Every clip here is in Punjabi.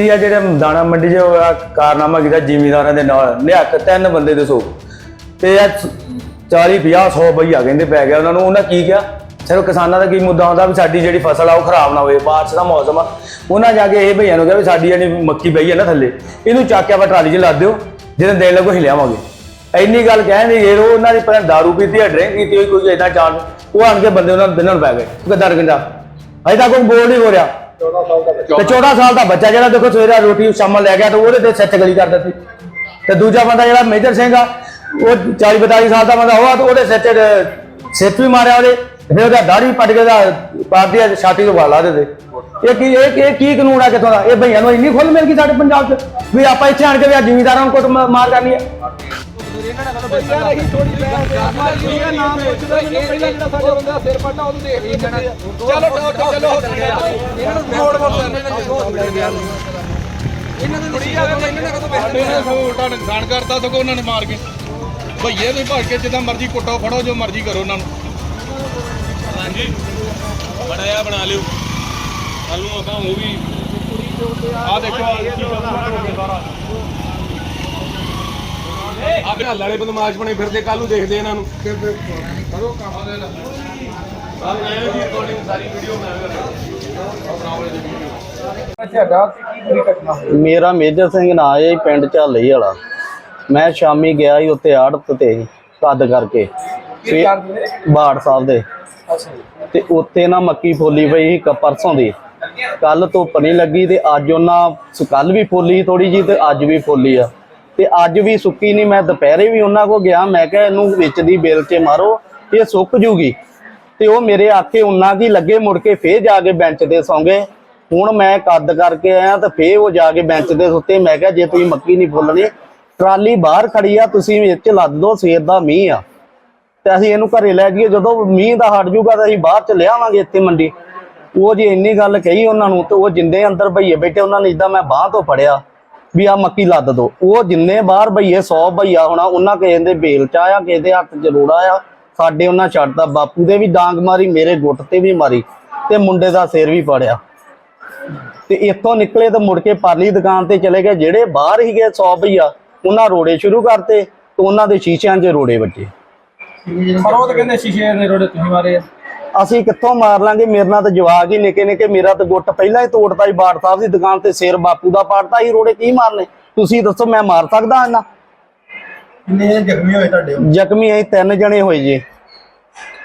ਇਹ ਆ ਜਿਹੜੇ ਦਾਣਾ ਮੰਡੀ 'ਚ ਹੋਇਆ ਕਾਰਨਾਮਾ ਕੀਤਾ ਜ਼ਿਮੀਦਾਰਾਂ ਦੇ ਨਾਲ ਨਿਹੱਕ ਤਿੰਨ ਬੰਦੇ ਦੇ ਸੋ ਤੇ ਇਹ 40 50 100 ਬਈਆ ਕਹਿੰਦੇ ਪੈ ਗਿਆ ਉਹਨਾਂ ਨੂੰ। ਉਹਨਾਂ ਕੀ ਕਿਹਾ? ਸਿਰਫ ਕਿਸਾਨਾਂ ਦਾ ਕੀ ਮੁੱਦਾ ਹੁੰਦਾ ਵੀ ਸਾਡੀ ਜਿਹੜੀ ਫਸਲ ਆ ਉਹ ਖਰਾਬ ਨਾ ਹੋਵੇ, ਬਾਰਿਸ਼ ਦਾ ਮੌਸਮ ਆ। ਉਹਨਾਂ ਜਾ ਕੇ ਇਹ ਭਈਆਂ ਨੂੰ ਕਿਹਾ ਵੀ ਸਾਡੀ ਜਿਹੜੀ ਮੱਕੀ ਪਈ ਆ ਨਾ ਥੱਲੇ, ਇਹਨੂੰ ਚੱਕ ਕੇ ਆਪਾਂ ਟਰਾਲੀ 'ਚ ਲੱਦ ਦਿਓ ਜਦੋਂ ਦੇਣ ਲੱਗੋ ਹਿਲਿਆਵਾਂਗੇ ਇੰਨੀ ਗੱਲ ਕਹਿੰਦੇ ਇਹ ਉਹਨਾਂ ਦੀ ਪਹਿਲਾਂ ਦਾਰੂ ਪੀਤੀ ਹੈ ਡਰਿੰਕ ਕੀਤੀ ਹੋਈ, ਕੋਈ ਇਦਾਂ ਚਾਲ ਉਹ ਆਣ ਕੇ ਬੰਦੇ ਉਹਨਾਂ ਦਿਨਾਂ ਨੂੰ ਪੈ ਗਏ। ਕਿੱਦਾਂ ਰਗੰਦਾ ਅਜੇ ਤੱਕ ਕੋਈ ਬੋਲ ਨਹੀਂ ਹੋ ਰਿਹਾ। ਤੇ 14 ਸਾਲ ਦਾ ਬੱਚਾ ਜਿਹੜਾ ਦੇਖੋ ਸਵੇਰੇ ਰੋਟੀ ਸ਼ਾਮਾਂ ਲੈ ਗਿਆ ਤੇ ਉਹਦੇ ਤੇ ਸੱਚ ਗਲੀ ਕਰ ਦਿੱਤੀ। ਤੇ ਦੂਜਾ ਬੰਦਾ ਜਿਹੜਾ ਮੇਜਰ ਸਿੰਘ ਆ, ਉਹ 40 42 ਸਾਲ ਦਾ ਬੰਦਾ ਹੋਆ ਤੇ ਉਹਦੇ ਸੱਚ ਤੇ ਸਿਰ ਵੀ ਮਾਰਿਆ ਉਹਦੇ। ਫਿਰ ਉਹਦਾ ਦਾੜੀ ਪੱਟ ਕੇ ਦਾ ਪਾਰਟੀ ਛਾਤੀ ਤੋਂ ਵਾਲਾ ਦੇ ਦੇ ਇਹ ਕੀ ਇਹ ਇਹ ਕੀ ਕਾਨੂੰਨ ਆ ਕਿਥੋਂ ਦਾ? ਇਹ ਭਈਆਂ ਨੂੰ ਇੰਨੀ ਖੁੱਲ ਮਿਲ ਗਈ ਸਾਡੇ ਪੰਜਾਬ 'ਚ ਵੀ ਆਪਾਂ ਇੱਥੇ ਆਣ ਕੇ ਵੀ ਆ ਜਿਮੀਦਾਰਾਂ ਨੂੰ ਕੁੱਟ ਮਾਰ ਕਰਨੀ ਆ ਹੈ ਨਾਮ ਪੁੱਛਦਾ ਮੈਨੂੰ ਪਹਿਲਾਂ ਜਿਹੜਾ ਸਾਡੇ ਬੰਦੇ ਦਾ ਸਿਰ ਪੜਨਾ ਉਹਨੂੰ ਦੇਖ ਲਈ ਚਲੋ ਚਲੋ ਚਲੋ ਇਹਨਾਂ ਨੂੰ ਮੋੜ ਮੋੜ ਇਹਨਾਂ ਨੂੰ ਕੁੜੀ ਆ ਇਹਨਾਂ ਨੇ ਸਾਡੇ ਨੇ ਉਲਟਾ ਨੁਕਸਾਨ ਕਰਤਾ ਸਗੋਂ ਉਹਨਾਂ ਨੇ ਮਾਰ ਕੇ। ਭਈਏ ਤੁਸੀਂ ਭੜ ਕੇ ਜਿੱਦਾਂ ਮਰਜ਼ੀ ਕੁੱਟੋ ਫੜੋ ਜੋ ਮਰਜ਼ੀ ਕਰੋ ਉਹਨਾਂ ਨੂੰ। ਹਾਂਜੀ। ਬਣਾਇਆ ਬਣਾ ਲਿਓ। ਕੱਲ ਨੂੰ ਆਪਾਂ ਉਹ ਵੀ ਆ ਦੇਖੋ ਆਹ ਕੀ ਸਾਰਾ। ਵਾਲੇ ਬਦਮਾਸ਼ ਬਣੇ ਫਿਰਦੇ ਕੱਲ ਨੂੰ ਦੇਖਦੇ ਇਹਨਾਂ ਨੂੰ। ਮੇਰਾ ਮੇਜਰ ਸਿੰਘ ਨਾਂ ਹੈ ਜੀ, ਪਿੰਡ ਝਾਲੀ ਵਾਲਾ। ਮੈਂ ਸ਼ਾਮੀ ਗਿਆ ਸੀ ਉੱਥੇ ਆੜਤ ਤੇ ਕੱਦ ਕਰਕੇ। ਫਿਰ ਬਾੜ ਸਾਹਿਬ ਦੇ। ਤੇ ਉੱਥੇ ਨਾ ਮੱਕੀ ਫੋਲੀ ਪਈ ਸੀ ਕ- ਪਰਸੋਂ ਦੀ। ਕੱਲ ਧੁੱਪ ਨਹੀਂ ਲੱਗੀ ਤੇ ਅੱਜ ਉਹਨਾਂ ਕੱਲ ਵੀ ਫੋਲੀ ਥੋੜੀ ਜੀ ਤੇ ਅੱਜ ਵੀ ਫੋਲੀ ਆ। ਤੇ ਅੱਜ ਵੀ ਸੁੱਕੀ ਨਹੀਂ, ਮੈਂ ਦੁਪਹਿਰੇ ਵੀ ਉਹਨਾਂ ਕੋ ਗਿਆ, ਮੈਂ ਕਿਹਾ ਇਹਨੂੰ ਵਿੱਚ ਦੀ ਬੇਲ 'ਚ ਮਾਰੋ ਇਹ ਸੁੱਕ ਜੂਗੀ। ਤੇ ਉਹ ਮੇਰੇ ਆਖੇ ਉਨਾ ਕੀ ਲੱਗੇ ਮੁੜ ਕੇ ਫੇਰ ਜਾ ਕੇ ਬੈਂਚ ਤੇ ਸੌਂਗੇ ਹੁਣ ਮੈਂ ਕੱਦ ਕਰਕੇ ਆਇਆ ਤੇ ਫੇਰ ਉਹ ਜਾ ਕੇ ਬੈਂਚ ਤੇ ਸੁੱਤੇ, ਮੈਂ ਕਿਹਾ ਜੇ ਤੁਸੀਂ ਮੱਕੀ ਨਹੀਂ ਫੁੱਲਣੀ, ਟਰਾਲੀ ਬਾਹਰ ਖੜੀ ਆ, ਤੁਸੀਂ ਵਿੱਚ ਲੱਦ ਦੋ ਸਵੇਰ ਦਾ ਮੀਂਹ ਆ। ਤੇ ਅਸੀਂ ਇਹਨੂੰ ਘਰੇ ਲੈ ਜਾਈਏ, ਜਦੋਂ ਮੀਂਹ ਦਾ ਹਟ ਜੂਗਾ ਤਾਂ ਅਸੀਂ ਬਾਹਰ ਚ ਲਿਆਵਾਂਗੇ ਇੱਥੇ ਮੰਡੀ। ਉਹ ਜੇ ਇੰਨੀ ਗੱਲ ਕਹੀ ਉਹਨਾਂ ਨੂੰ, ਤੇ ਉਹ ਜਿੰਨੇ ਅੰਦਰ ਭਈਏ ਬੈਠੇ, ਉਹਨਾਂ ਨੇ ਇਦਾਂ ਮੈਂ ਬਾਹ ਤੋਂ ਫੜਿਆ। ਵੀ ਆ ਮੱਕੀ ਲੱਦ ਦੋ। ਉਹ ਜਿੰਨੇ ਬਾਹਰ ਭਈਏ 100 ਭਈਆ ਹੋਣਾ, ਉਹਨਾਂ ਕਿਸੇ ਦੇ ਬੇਲ ਚ ਆਇਆ, ਕਿਸੇ ਦੇ ਹੱਥ ਚ ਆ ਸਾਡੇ ਉਹਨਾਂ ਛੱਡਦਾ ਬਾਪੂ ਦੇ ਵੀ ਡਾਂਗ ਮਾਰੀ, ਮੇਰੇ ਗੁੱਟ ਤੇ ਵੀ ਮਾਰੀ ਤੇ ਮੁੰਡੇ ਦਾ ਸਿਰ ਵੀ ਪੜਿਆ ਤੇ ਇੱਥੋਂ ਨਿਕਲੇ ਤਾਂ ਮੁੜ ਕੇ ਪਾਰਲੀ ਦੁਕਾਨ ਤੇ ਚਲੇ ਗਏ। ਜਿਹੜੇ ਬਾਹਰ ਹੀ ਗਏ 100 ਭਈਆ ਉਹਨਾਂ ਰੋੜੇ ਸ਼ੁਰੂ ਕਰਤੇ ਤੇ ਉਹਨਾਂ ਦੇ ਸ਼ੀਸ਼ਿਆਂ 'ਚ ਰੋੜੇ ਵੱਜੇ। ਪਰ ਉਹ ਤਾਂ ਕਹਿੰਦੇ ਸ਼ੀਸ਼ੇ ਦੇ ਰੋੜੇ ਤੁਸੀਂ ਮਾਰੇ ਆ। ਅਸੀਂ ਕਿੱਥੋਂ ਮਾਰ ਲਾਂਗੇ? ਮੇਰੇ ਨਾਲ ਤਾਂ ਜਵਾਕ ਹੀ ਨਿੱਕੇ ਨਿੱਕੇ ਮੇਰਾ ਤਾਂ ਗੁੱਟ ਪਹਿਲਾਂ ਹੀ ਤੋੜਤਾ ਹੀ ਬਾੜ ਸਾਹਿਬ ਦੀ ਦੁਕਾਨ ਤੇ ਸਿਰ ਬਾਪੂ ਦਾ ਪਾੜਤਾ ਹੀ ਰੋੜੇ ਕੀ ਮਾਰਨੇ? ਤੁਸੀਂ ਦੱਸੋ ਮੈਂ ਮਾਰ ਸਕਦਾ ਇਹਨਾਂ ਕਿੰਨੇ ਜ਼ਖਮੀ ਹੋਏ ਤੁਹਾਡੇ? ਜ਼ਖਮੀ ਅਸੀਂ ਤਿੰਨ ਜਣੇ ਹੋਏ ਜੀ।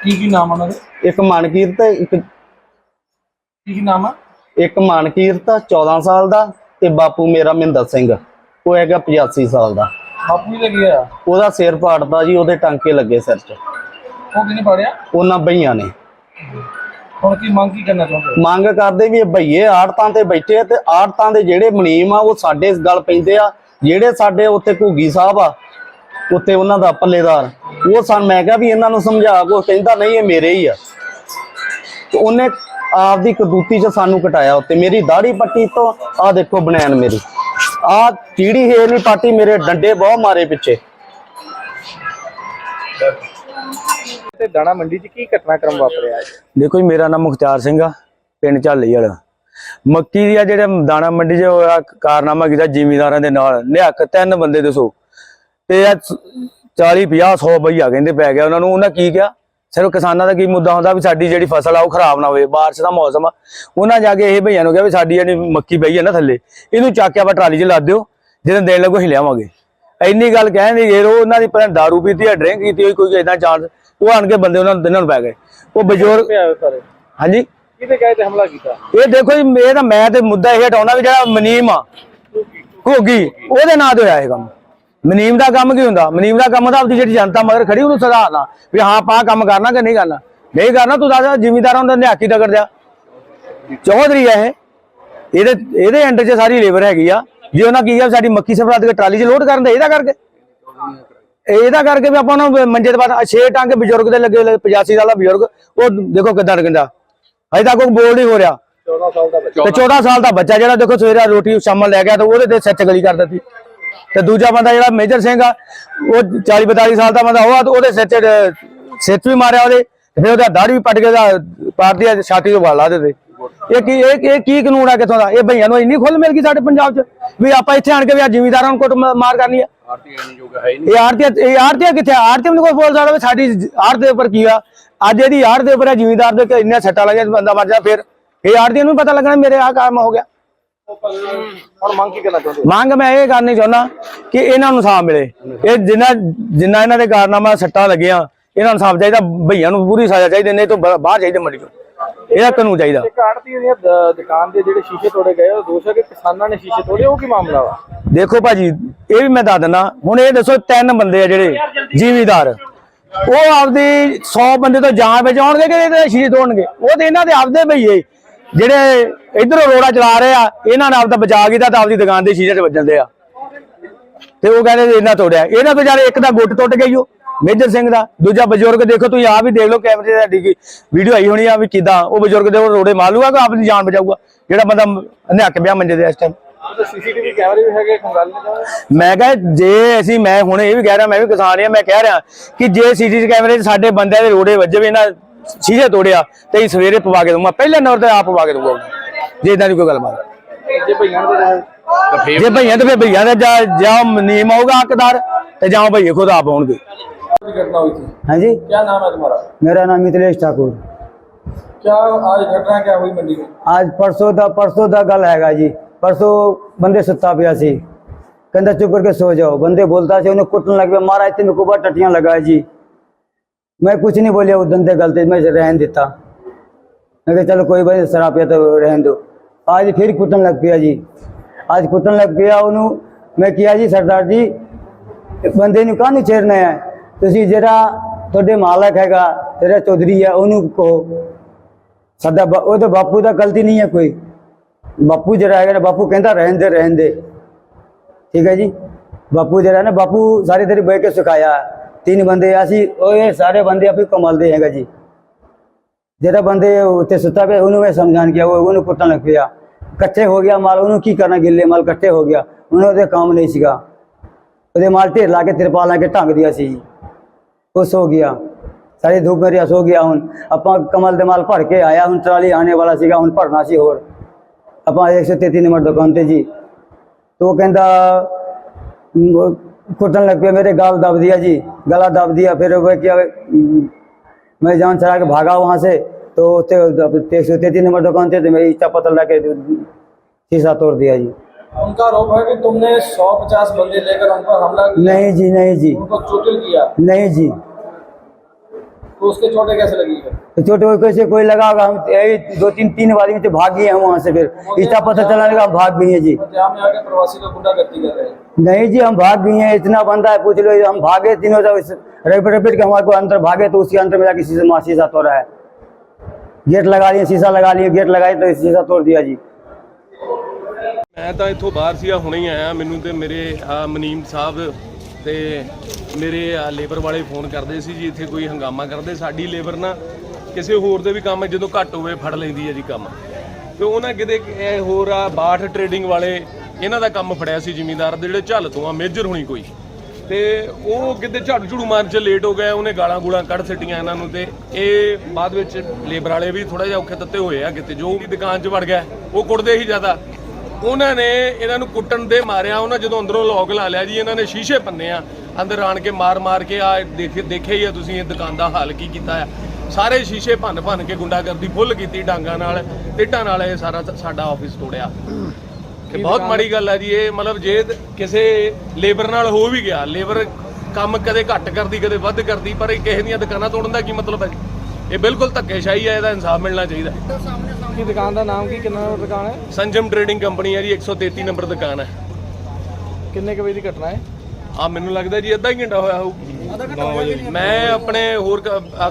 ਕੀ ਕੀ ਨਾਮ ਉਹਨਾਂ ਦੇ? ਇੱਕ ਮਨਕੀਰਤ ਇੱਕ ਕੀ ਕੀ ਨਾਮ ਆ? ਇੱਕ ਮਨਕੀਰਤ 14 ਸਾਲ ਦਾ ਤੇ ਬਾਪੂ ਮੇਰਾ ਮਹਿੰਦਰ ਸਿੰਘ। ਉਹ ਹੈਗਾ 85 ਸਾਲ ਦਾ। ਬਾਪੂ ਜੀ ਲੱਗੇ ਆ ਉਹਦਾ ਸਿਰ ਪਾੜਦਾ ਜੀ ਉਹਦੇ ਟਾਂਕੇ ਲੱਗੇ ਸਿਰ 'ਚ। ਉਹ ਕਿਨੇ ਪੜਿਆ? ਉਹਨਾਂ ਬਈਆਂ ਨੇ। ਹੁਣ ਕੀ ਮੰਗ ਕੀ ਕਰਨਾ ਚਾਹੁੰਦੇ ਹੋ? ਮੰਗ ਕਰਦੇ ਵੀ ਇਹ ਭਈਏ ਆੜਤਾਂ ਤੇ ਬੈਠੇ ਆ ਤੇ ਆੜਤਾਂ ਦੇ ਜਿਹੜੇ ਮਨੀਮ ਆ, ਉਹ ਸਾਡੇ ਇਸ ਗੱਲ ਪੈਂਦੇ ਆ। ਜਿਹੜੇ ਸਾਡੇ ਉੱਥੇ ਘੁੱਗੀ ਸਾਹਿਬ ਆ, ਉੱਥੇ ਉਹਨਾਂ ਦਾ ਪੱਲੇਦਾਰ। ਉਹ ਸਾਨੂੰ ਮੈਂ ਕਿਹਾ ਵੀ ਇਹਨਾਂ ਨੂੰ ਸਮਝਾ ਕੋ ਕਹਿੰਦਾ ਨਹੀਂ, ਇਹ ਮੇਰੇ ਹੀ ਆ। ਤੇ ਉਹਨੇ ਆਪਦੀ ਕਦੂਤੀ ਚ ਸਾਨੂੰ ਕਟਾਇਆ ਉੱਤੇ ਮੇਰੀ ਦਾੜੀ ਪੱਟੀ ਤੋਂ ਆ ਦੇਖੋ ਬਨੈਣ ਮੇਰੀ। ਆ ਚੀੜੀ ਹੈ ਨਹੀਂ ਪਾਟੀ ਮੇਰੇ ਡੰਡੇ ਬਹੁਤ ਮਾਰੇ ਪਿੱਛੇ। ਤੇ ਦਾਣਾ ਮੰਡੀ 'ਚ ਕੀ ਘਟਨਾਕ੍ਰਮ ਵਾਪਰਿਆ? ਦੇਖੋ ਜੀ, ਮੇਰਾ ਨਾਮ ਮੁਖਤਿਆਰ ਸਿੰਘ ਆ, ਪਿੰਡ ਝਾਲੀ ਵਾਲਾ। ਮੱਕੀ ਦੀ ਆ ਜਿਹੜਾ ਦਾਣਾ ਮੰਡੀ 'ਚ ਹੋਇਆ, ਕਾਰਨਾਮਾ ਕੀਤਾ ਜਿਮੀਦਾਰਾਂ ਦੇ ਨਾਲ। ਨਿਹੱਕ ਤਿੰਨ ਬੰਦੇ ਦੱਸੋ। ਤੇ ਆ 40 50 100 ਬਈਆ ਕਹਿੰਦੇ ਪੈ ਗਿਆ ਉਹਨਾਂ ਨੂੰ। ਉਹਨਾਂ ਕੀ ਕਿਹਾ? ਸਿਰਫ ਕਿਸਾਨਾਂ ਦਾ ਕੀ ਮੁੱਦਾ ਹੁੰਦਾ ਵੀ ਸਾਡੀ ਜਿਹੜੀ ਫਸਲ ਆ, ਉਹ ਖਰਾਬ ਨਾ ਹੋਵੇ, ਬਾਰਿਸ਼ ਦਾ ਮੌਸਮ ਆ। ਉਹਨਾਂ ਜਾ ਕੇ ਇਹ ਭਈਆਂ ਨੂੰ ਕਿਹਾ ਵੀ ਸਾਡੀ ਜਿਹੜੀ ਮੱਕੀ ਪਈ ਆ ਨਾ ਥੱਲੇ, ਇਹਨੂੰ ਚੱਕ ਕੇ ਆਪਾਂ ਟਰਾਲੀ 'ਚ ਲਾ ਦਿਓ ਜਦੋਂ ਦੇਣ ਲੱਗੋ ਹਿਲਿਆਵਾਂਗੇ ਇੰਨੀ ਗੱਲ ਕਹਿੰਦੇ ਇਹ ਉਹ ਉਹਨਾਂ ਦੀ ਪਹਿਲਾਂ ਦਾਰੂ ਪੀਤੀ ਹੈ ਡਰਿੰਕ ਕੀਤੀ ਹੋਈ ਕੋਈ ਇਦਾਂ ਚਾਂਸ ਉਹ ਆਣ ਕੇ ਬੰਦੇ ਉਹਨਾਂ ਦਿਨਾਂ ਨੂੰ ਪੈ ਗਏ। ਉਹ ਬਜ਼ੁਰਗ ਹਾਂਜੀ? ਕਿਹਦੇ ਕਹੇ ਤੇ ਹਮਲਾ ਕੀਤਾ? ਇਹ ਦੇਖੋ ਜੀ ਇਹ ਤਾਂ ਮੈਂ ਤੇ ਮੁੱਦਾ ਇਹ ਹਟਾਉਣਾ ਵੀ ਜਿਹੜਾ ਮਨੀਮ ਆ। ਘੋਗੀ ਉਹਦੇ ਨਾਂ ਤੇ ਹੋਇਆ ਇਹ ਕੰਮ। ਮਨੀਮ ਦਾ ਕੰਮ ਕੀ ਹੁੰਦਾ? ਮਨੀਮ ਦਾ ਕੰਮ ਤਾਂ ਆਪਦੀ ਜਿਹੜੀ ਜਨਤਾ ਮਗਰ ਖੜੀ ਉਹਨੂੰ ਸੁਧਾਰਨਾ ਵੀ ਹਾਂ ਆਪਾਂ ਕੰਮ ਕਰਨਾ ਕਿ ਨਹੀਂ ਕਰਨਾ? ਨਹੀਂ ਕਰਨਾ ਤੂੰ ਦੱਸ ਜ਼ਿਮੀਦਾਰਾਂ ਦਾ ਨਿਹਾਕੀ ਕਰ ਦਿਆ ਚੌਧਰੀ ਆ ਇਹ। ਇਹਦੇ ਇਹਦੇ ਅੰਡਰ 'ਚ ਸਾਰੀ ਲੇਬਰ ਹੈਗੀ ਆ। ਜੇ ਉਹਨਾਂ ਕੀ ਆ ਸਾਡੀ ਮੱਕੀ ਸਫਰਾਦ ਕੇ ਟਰਾਲੀ 'ਚ ਲੋਡ ਕਰਨ ਦੇ ਇਹਦਾ ਕਰਕੇ? ਇਹਦਾ ਕਰਕੇ ਵੀ ਆਪਾਂ ਨੂੰ ਮੰਜੇ ਦੇ ਬਾਅਦ ਛੇ ਟਾਂਗੇ ਬਜ਼ੁਰਗ ਦੇ ਲੱਗੇ ਹੋਏ 85 ਸਾਲਾ ਬਜ਼ੁਰਗ ਉਹ ਦੇਖੋ ਕਿੱਦਾਂ ਰਗੰਦਾ ਅਜੇ ਤੱਕ ਕੋਈ ਬੋਲ ਨਹੀਂ ਹੋ ਰਿਹਾ। 14 ਸਾਲ ਦਾ ਬੱਚਾ। ਤੇ 14 ਸਾਲ ਦਾ ਬੱਚਾ ਜਿਹੜਾ ਦੇਖੋ ਸਵੇਰੇ ਰੋਟੀ ਸ਼ਾਮਾਂ ਲੈ ਗਿਆ ਤਾਂ ਉਹਦੇ ਤੇ ਸੱਚ ਗਲੀ ਕਰ ਦਿੱਤੀ। ਤੇ ਦੂਜਾ ਬੰਦਾ ਜਿਹੜਾ ਮੇਜਰ ਸਿੰਘ ਆ ਉਹ 40 42 ਸਾਲ ਦਾ ਬੰਦਾ ਉਹ ਆ ਤੇ ਉਹਦੇ ਸਿਰ 'ਚ ਵੀ ਮਾਰਿਆ ਉਹਦੇ ਤੇ ਫਿਰ ਉਹਦਾ ਦਾੜੀ ਵੀ ਪੱਟ ਕੇ ਦਾ ਪਾਰਦੀ ਛਾਤੀ ਤੋਂ ਵਾਲਾ ਦੇ ਤੇ ਇਹ ਕੀ ਇਹ ਇਹ ਕੀ ਕਾਨੂੰਨ ਆ ਕਿੱਥੋਂ ਦਾ? ਇਹ ਭਈਆਂ ਨੂੰ ਇੰਨੀ ਖੁੱਲ ਮਿਲ ਗਈ ਸਾਡੇ ਪੰਜਾਬ 'ਚ ਵੀ ਆਪਾਂ ਇੱਥੇ ਆਣ ਕੇ ਵੀ ਆ ਜ਼ਿਮੀਦਾਰਾਂ ਨੂੰ ਕੁੱਟ ਮਾਰ ਕਰਨੀ ਆ। ਇਹ ਆਰਤੀ ਇਹ ਆਰਤੀ ਕਿੱਥੇ ਆਰਤੀ ਨੂੰ ਕੋਈ ਬੋਲ ਸਕਦਾ ਵੀ ਸਾਡੀ ਆੜ ਦੇ ਉੱਪਰ ਕੀ ਆ? ਅੱਜ ਇਹਦੀ ਆੜ ਦੇ ਉੱਪਰ ਆ ਜ਼ਿਮੀਦਾਰ ਦੇ ਕਿ ਇੰਨੇ ਸੱਟਾਂ ਲੱਗੀਆਂ ਬੰਦਾ ਮਰ ਜਾ ਫਿਰ। ਇਹ ਆੜਤੀ ਨੂੰ ਪਤਾ ਲੱਗਣਾ ਮੇਰੇ ਆ ਕੰਮ ਹੋ ਗਿਆ। ਹੁਣ ਮੰਗ ਕੀ ਕਰਨਾ ਚਾਹੁੰਦੇ ਮੰਗ ਮੈਂ ਇਹ ਕਰਨੀ ਚਾਹੁੰਦਾ ਕਿ ਇਹਨਾਂ ਨੂੰ ਸਾਫ਼ ਮਿਲੇ। ਇਹ ਜਿੰਨਾ ਜਿੰਨਾ ਇਹਨਾਂ ਦੇ ਕਾਰਨਾਮਾ ਸੱਟਾਂ ਲੱਗੀਆਂ ਇਹਨਾਂ ਨੂੰ ਸਾਫ਼ ਚਾਹੀਦਾ ਭਈਆਂ ਨੂੰ ਪੂਰੀ ਸਜ਼ਾ ਚਾਹੀਦੀ ਨਹੀਂ ਤਾਂ ਬਾਹਰ ਚਾਹੀਦੇ ਮੰਡੀ ਚੋਂ ਇਹਦਾ ਕਾਨੂੰਨ ਚਾਹੀਦਾ। ਇੱਕ ਆੜਤੀ ਦੀਆਂ ਦ- ਦੁਕਾਨ ਦੇ ਜਿਹੜੇ ਸ਼ੀਸ਼ੇ ਤੋੜੇ ਗਏ ਉਹ ਦੋਸ਼ ਹੈ ਕਿ ਕਿਸਾਨਾਂ ਨੇ ਸ਼ੀਸ਼ੇ ਤੋੜੇ ਉਹ ਕੀ ਮਾਮਲਾ ਵਾ? ਦੇਖੋ ਭਾਜੀ ਇਹ ਵੀ ਮੈਂ ਦੱਸ ਦਿੰਦਾ ਹੁਣ ਇਹ ਦੱਸੋ ਤਿੰਨ ਬੰਦੇ ਆ ਜਿਹੜੇ ਜ਼ਿਮੀਦਾਰ। ਉਹ ਆਪਦੀ 100 ਬੰਦੇ ਤੋਂ ਜਾਨ ਬਚਾਉਣਗੇ ਕਿ ਇਹਦੇ ਸ਼ੀਸ਼ੇ ਤੋੜਨਗੇ? ਉਹ ਤੇ ਇਹਨਾਂ ਦੇ ਆਪਦੇ ਭਈਏ ਜਿਹੜੇ ਇਧਰੋਂ ਰੋੜਾ ਚਲਾ ਰਹੇ ਆ ਇਹਨਾਂ ਨੇ ਆਪਦਾ ਬਚਾ ਕੀਤਾ ਤਾਂ ਆਪਦੀ ਦੁਕਾਨ ਦੇ ਸ਼ੀਸ਼ੇ 'ਚ ਵੱਜਣ ਦੇ ਆ। ਤੇ ਉਹ ਕਹਿੰਦੇ ਇਹਨਾਂ ਤੋੜਿਆ। ਇਹਨਾਂ ਤੋਂ ਯਾਰ ਇੱਕ ਦਾ ਗੁੱਟ ਟੁੱਟ ਗਈ ਉਹ। ਮੇਜਰ ਸਿੰਘ ਦਾ। ਦੂਜਾ ਬਜ਼ੁਰਗ ਦੇਖੋ, ਤੁਸੀਂ ਆਪ ਹੀ ਦੇਖ ਲਓ ਕੈਮਰੇ ਤੇ ਸਾਡੀ ਵੀਡੀਓ ਆਈ ਹੋਣੀ ਆ ਵੀ ਕਿਦਾਂ। ਉਹ ਬਜ਼ੁਰਗ ਦੇ ਉਹ ਰੋੜੇ ਮਾਰੂਗਾ ਕਿ ਆਪਣੀ ਜਾਨ ਬਚਾਊਗਾ? ਜਿਹੜਾ ਬੰਦਾ ਨਿਹੱਕ ਪਿਆ ਮੰਜੇ ਦੇ ਇਸ ਟਾਈਮ ਸੀਸੀਟੀਵੀ ਕੈਮਰੇ ਵੀ ਹੈਗੇ ਕੋਈ ਮੈਂ ਕਿਹਾ, ਜੇ ਅਸੀਂ, ਮੈਂ ਹੁਣ ਇਹ ਵੀ ਕਹਿ ਰਿਹਾ, ਮੈਂ ਵੀ ਕਿਸਾਨ ਆ, ਮੈਂ ਕਹਿ ਰਿਹਾ ਕਿ ਜੇ ਸੀਸੀਟੀਵੀ ਕੈਮਰੇ 'ਚ ਸਾਡੇ ਬੰਦਿਆਂ ਦੇ ਰੋੜੇ ਵੱਜੇ ਵੀ ਨਾ ਸ਼ੀਸ਼ੇ ਤੋੜਿਆ, ਤੇ ਸਵੇਰੇ ਪਵਾ ਕੇ ਦਊਂਗਾ। ਪਹਿਲੇ ਨੰਬਰ ਤੇ ਆਪ ਪਵਾ ਕੇ ਦਊਂਗਾ ਜੇ ਇਦਾਂ ਦੀ ਕੋਈ ਗੱਲਬਾਤ ਜੇ ਭਈਆਂ ਦੇ ਜੇ ਭਈਆਂ ਤੇ ਫਿਰ ਭਈਆਂ ਦਾ ਜਾਂ ਜਾਂ ਨੀਮ ਹੋਊਗਾ ਹੱਕਦਾਰ, ਤੇ ਜਾਂ ਭਈਏ ਖੁਦ ਆਪ ਆਉਣਗੇ। घटना हुई थी हाँ जी क्या नाम है तुम्हारा मेरा नाम मिथिलेश ठाकुर क्या आज घटना क्या हुई मंडी में आज परसों दा परसों दा गल हैगा जी परसों बंदे सुता पिया सी कहता चुप करके सो जाओ बंदे बोलता से उन्हें कुटन लग पिया मारा इतने को बार टटियां लगा जी मैं कुछ नहीं बोलिया वो दंदे गलते मैं रहन देता मैं कहा चलो कोई बात शराब पिया तो रहन दो आज फिर कुटन लग पिया जी आज कुटन लग पिया उन्होंने मैं किया जी सरदार जी ਬੰਦੇ ਨੂੰ ਕਾਹਨੂੰ ਛੇੜਨਾ ਹੈ ਤੁਸੀਂ ਜਿਹੜਾ ਤੁਹਾਡੇ ਮਾਲਕ ਹੈਗਾ, ਜਿਹੜਾ ਚੌਧਰੀ ਹੈ ਉਹਨੂੰ ਕਹੋ। ਸਾਡਾ ਉਹ ਤਾਂ ਬਾਪੂ ਦਾ ਗਲਤੀ ਨਹੀਂ ਹੈ ਕੋਈ। ਬਾਪੂ ਜਿਹੜਾ ਹੈਗਾ ਨਾ, ਬਾਪੂ ਕਹਿੰਦਾ ਰਹਿਣ ਦੇ ਰਹਿਣ ਦੇ। ਠੀਕ ਹੈ ਜੀ? ਬਾਪੂ ਜਿਹੜਾ ਨਾ, ਬਾਪੂ ਸਾਰੇ ਤੇਰੀ ਬਹਿ ਕੇ ਸਿਖਾਇਆ। ਤਿੰਨ ਬੰਦੇ, ਅਸੀਂ ਉਹ ਇਹ ਸਾਰੇ ਬੰਦੇ ਆਪੇ ਕਮਾਲਦੇ ਹੈਗਾ ਜੀ। ਜਿਹੜਾ ਬੰਦੇ ਉੱਤੇ ਸੁੱਤਾ ਪਿਆ, ਉਹਨੂੰ ਮੈਂ ਸਮਝਾਣ ਗਿਆ, ਉਹ ਉਹਨੂੰ ਕੁੱਟਣ ਲੱਗ ਪਿਆ। ਇਕੱਠੇ ਹੋ ਗਿਆ ਮਾਲ, ਉਹਨੂੰ ਕੀ ਕਰਨਾ ਗਿੱਲੇ ਮਾਲ ਇਕੱਠੇ ਹੋ ਗਿਆ। ਉਹਨੂੰ ਉਹਦੇ ਕੰਮ ਨਹੀਂ ਸੀਗਾ। ਉਹਦੇ ਮਾਲ ਢੇਰ ਲਾ ਕੇ, ਤਿਰਪਾਲ ਲਾ ਕੇ ਢੰਗ ਦਿਆ ਸੀ। खुश हो गया। सारी धूप में रियास हो गया हूँ। अपना कमल दमाल पढ़ के आया हूँ, ट्राली आने वाला सीखा हूँ पढ़ना सी और। अपना एक सौ तेती नंबर दुकान थे जी। तो वो कहता कुटन लग पे मेरे गाल दब दिया जी। गला दब दिया, फिर वह क्या मैं जान चढ़ा के भागा वहाँ से। तो एक सौ तेती नंबर दुकान थे तो मेरी इच्छा पतल लगा के शीशा तोड़ दिया जी। उनका आरोप है कि तुमने 150 बंदे लेकर उन पर हमला किया। नहीं जी नहीं जी। उनको चोटिल किया। नहीं जी। तो उसके चोटें कैसे लगी है तो कोई कैसे कोई लगा होगा? हम यही दो तीन तीन आदमी तो भाग गए हैं वहाँ से फिर। इच्छा पत्थर चलाने का हम भाग गए हैं जी। प्रवासी लोग गुंडागर्दी कर रहे हैं। नहीं जी हम भाग गए हैं इतना बंदा है पूछ लो हम भागे तीनों रैपिड रैपिड के हमारे को अंदर भागे तो उसके अंदर में जाके शीशा शीशा तोड़ा है। गेट लगा लिए शीशा लगा लिए गेट लगाए तो शीशा तोड़ दिया जी। ਮੈਂ ਤਾਂ ਇੱਥੋਂ ਬਾਹਰ ਸੀਗਾ, ਹੁਣੇ ਹੀ ਆਇਆ। ਮੈਨੂੰ ਤੇ ਮੇਰੇ, ਆ ਮਨੀਮ ਸਾਹਿਬ ਤੇ ਮੇਰੇ ਆ ਲੇਬਰ ਵਾਲੇ ਫੋਨ ਕਰਦੇ ਸੀ ਜੀ, ਇੱਥੇ ਕੋਈ ਹੰਗਾਮਾ ਕਰਦੇ। ਸਾਡੀ ਲੇਬਰ ਨਾ ਕਿਸੇ ਹੋਰ ਦੇ ਵੀ ਕੰਮ ਜਦੋਂ ਘੱਟ ਹੋਵੇ ਫੜ ਲੈਂਦੀ ਹੈ ਜੀ ਕੰਮ। ਤੇ ਉਹਨਾਂ ਕਿਤੇ ਇਹ ਹੋਰ ਆ ਬਾਠ ਟਰੇਡਿੰਗ ਵਾਲੇ, ਇਹਨਾਂ ਦਾ ਕੰਮ ਫੜਿਆ ਸੀ ਜ਼ਿਮੀਂਦਾਰ ਦੇ, ਜਿਹੜੇ ਝੱਲ ਤੋਂ ਆ ਮੇਜਰ ਹੋਣੀ ਕੋਈ। ਤੇ ਉਹ ਕਿਤੇ ਝਾੜੂ ਝੂੜੂ ਮਾਰਨ ਚ ਲੇਟ ਹੋ ਗਿਆ ਉਹਨੇ ਗਾਲਾਂ ਗੂਲਾਂ ਕੱਢ ਸਿੱਟੀਆਂ ਇਹਨਾਂ ਨੂੰ ਤੇ ਇਹ ਬਾਅਦ ਵਿੱਚ ਲੇਬਰ ਵਾਲੇ ਵੀ ਥੋੜਾ ਜਿਹਾ ਔਖੇ ਤੱਤੇ ਹੋਏ ਆ ਕਿਤੇ, ਜੋ ਵੀ ਦੁਕਾਨ 'ਚ ਵੜ ਗਿਆ, ਉਹ ਕੁੱਟਦੇ ਹੀ ਜ਼ਿਆਦਾ। ਉਹਨਾਂ ਨੇ ਇਹਨਾਂ ਨੂੰ ਕੁੱਟਣ ਦੇ ਮਾਰਿਆ ਉਹਨਾਂ ਜਦੋਂ ਅੰਦਰੋਂ ਲੋਕ ਲਾ ਲਿਆ ਜੀ ਇਹਨਾਂ ਨੇ ਸ਼ੀਸ਼ੇ ਪੰਨੇ ਆ ਅੰਦਰ ਆਣ ਕੇ ਮਾਰ ਮਾਰ ਕੇ ਆ ਦੇਖੇ ਦੇਖਿਆ ਹੀ ਆ ਤੁਸੀਂ ਇਹ ਦੁਕਾਨ ਦਾ ਹਾਲ ਕੀ ਕੀਤਾ ਆ। ਸਾਰੇ ਸ਼ੀਸ਼ੇ ਭੰਨ ਭੰਨ ਕੇ ਗੁੰਡਾਗਰਦੀ ਫੁੱਲ ਕੀਤੀ ਡਾਂਗਾਂ ਨਾਲ ਟਿੱਟਾਂ ਨਾਲ ਇਹ ਸਾਰਾ ਸਾਡਾ ਆਫਿਸ ਤੋੜਿਆ। ਇਹ ਬਹੁਤ ਮਾੜੀ ਗੱਲ ਹੈ ਜੀ ਇਹ ਮਤਲਬ ਜੇ ਕਿਸੇ ਲੇਬਰ ਨਾਲ ਹੋ ਵੀ ਗਿਆ ਲੇਬਰ ਕੰਮ ਕਦੇ ਘੱਟ ਕਰਦੀ ਕਦੇ ਵੱਧ ਕਰਦੀ ਪਰ ਇਹ ਕਿਸੇ ਦੀਆਂ ਦੁਕਾਨਾਂ ਤੋੜਨ ਦਾ ਕੀ ਮਤਲਬ ਹੈ? ਜੀ ਇਹ ਬਿਲਕੁਲ ਧੱਕੇਸ਼ਾਹੀ ਹੈ ਇਹਦਾ ਇਨਸਾਫ ਮਿਲਣਾ ਚਾਹੀਦਾ। ਕੀ ਦੁਕਾਨ ਦਾ ਨਾਮ ਕੀ ਕਿੰਨਾ ਦੁਕਾਨ ਹੈ? ਸੰਜਮ ਟਰੇਡਿੰਗ ਕੰਪਨੀ ਹੈ ਜੀ 133 ਨੰਬਰ ਦੁਕਾਨ ਹੈ। ਕਿੰਨੇ ਕੁ ਵਜੇ ਦੀ ਘਟਨਾ ਹੈ? ਆ ਮੈਨੂੰ ਲੱਗਦਾ ਜੀ ਅੱਧਾ ਘੰਟਾ ਹੋਇਆ ਹੋਊ। ਮੈਂ ਆਪਣੇ ਹੋਰ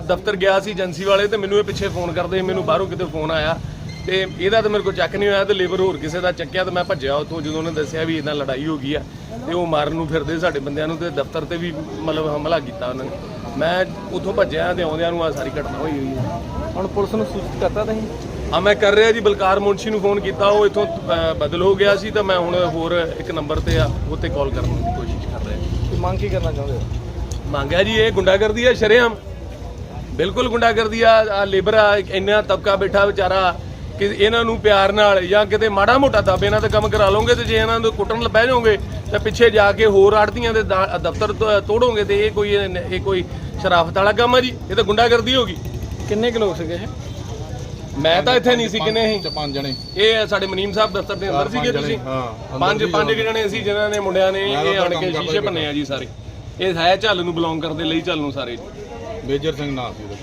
ਦਫ਼ਤਰ ਗਿਆ ਸੀ ਏਜੰਸੀ ਵਾਲੇ ਤੇ ਮੈਨੂੰ ਇਹ ਪਿੱਛੇ ਫੋਨ ਕਰਦੇ ਮੈਨੂੰ ਬਾਹਰੋਂ ਕਿਤੇ ਫੋਨ ਆਇਆ ਤੇ ਇਹਦਾ ਤਾਂ ਮੇਰੇ ਕੋਲ ਚੱਕ ਨਹੀਂ ਹੋਇਆ ਤੇ ਲੇਬਰ ਹੋਰ ਕਿਸੇ ਦਾ ਚੱਕਿਆ ਤੇ ਮੈਂ ਭੱਜਿਆ ਉਥੋਂ ਜਦੋਂ ਉਹਨੇ ਦੱਸਿਆ ਵੀ ਇਦਾਂ ਲੜਾਈ ਹੋ ਗਈ ਆ ਤੇ ਉਹ ਮਾਰਨ ਨੂੰ ਫਿਰਦੇ ਸਾਡੇ ਬੰਦਿਆਂ ਨੂੰ ਤੇ ਦਫ਼ਤਰ ਤੇ ਵੀ ਮਤਲਬ ਹਮਲਾ ਕੀਤਾ ਉਹਨਾਂ ਨੇ। ਮੈਂ ਉਥੋਂ ਭੱਜਿਆ ਤੇ ਆਉਂਦਿਆਂ ਨੂੰ ਆ ਸਾਰੀ ਘਟਨਾ ਹੋਈ ਹੋਈ ਹੈ ਹੁਣ ਪੁਲਿਸ ਨੂੰ ਸੂਚਿਤ ਕਰਤਾ ਤੁਸੀਂ? ਆ ਮੈਂ ਕਰ ਰਿਹਾ ਜੀ ਬਲਕਾਰ ਮੁੰਸ਼ੀ ਨੂੰ ਫੋਨ ਕੀਤਾ ਉਹ ਇੱਥੋਂ ਬਦਲ ਹੋ ਗਿਆ ਸੀ ਤਾਂ ਮੈਂ ਹੁਣ ਹੋਰ ਇੱਕ ਨੰਬਰ ਤੇ ਆ ਉੱਤੇ ਕਾਲ ਕਰਨ ਦੀ ਕੋਸ਼ਿਸ਼ ਕਰ ਰਿਹਾ ਮੰਗ ਕੀ ਕਰਨਾ ਚਾਹੁੰਦੇ ਹੋ? ਮੰਗਿਆ ਜੀ ਇਹ ਗੁੰਡਾਗਰਦੀ ਆ ਸ਼ਰੇਆਮ। ਬਿਲਕੁਲ ਗੁੰਡਾਗਰਦੀ ਆ ਆ ਲੇਬਰ ਆ ਇੰਨਾ ਤਬਕਾ ਬੈਠਾ ਵਿਚਾਰਾ ਕਿ ਇਹਨਾਂ ਨੂੰ ਪਿਆਰ ਨਾਲ ਜਾਂ ਕਿਤੇ ਮਾੜਾ ਮੋਟਾ ਦੱਬ ਇਹਨਾਂ ਤੇ ਕੰਮ ਕਰਾ ਲਓਗੇ ਤੇ ਜੇ ਇਹਨਾਂ ਨੂੰ ਕੁੱਟਣ ਬਹਿ ਜਾਓਗੇ ਤੇ ਪਿੱਛੇ ਜਾ ਕੇ ਹੋਰ ਆੜਤੀਆਂ ਦੇ ਦਫ਼ਤਰ ਤੋੜੋਗੇ ਤੇ ਇਹ ਕੋਈ ਇਹ ਕੋਈ ਸ਼ਰਾਫਤ ਵਾਲਾ ਕੰਮ ਆ ਜੀ ਇਹ ਤਾਂ ਗੁੰਡਾਗਰਦੀ ਹੋਗੀ ਕਿੰਨੇ ਕੁ ਲੋਕ ਸੀਗੇ ਇਹ? ਮੈਂ ਤਾਂ ਇੱਥੇ ਨਹੀਂ ਸੀ ਕਿਨੇ ਸੀ। ਚ ਪੰਜ ਜਣੇ। ਇਹ ਸਾਡੇ ਮਨੀਮ ਸਾਹਿਬ ਦਫ਼ਤਰ ਦੇ ਅੰਦਰ ਸੀਗੇ ਤੁਸੀਂ। ਪੰਜ ਪੰਜ ਕੁ ਜਣੇ ਸੀ ਜਿਨ੍ਹਾਂ ਨੇ ਮੁੰਡਿਆਂ ਨੇ ਇਹ ਆਣ ਕੇ ਸ਼ੀਸ਼ੇ ਭੰਨੇ ਆ ਜੀ ਸਾਰੇ। ਇਹ ਹੈ ਝੱਲ ਨੂੰ ਬਿਲੋਂਗ ਕਰਦੇ ਲਈ ਝੱਲ ਨੂੰ ਸਾਰੇ। ਮੇਜਰ ਸਿੰਘ ਨਾਂ ਸੀ ਉਹਦਾ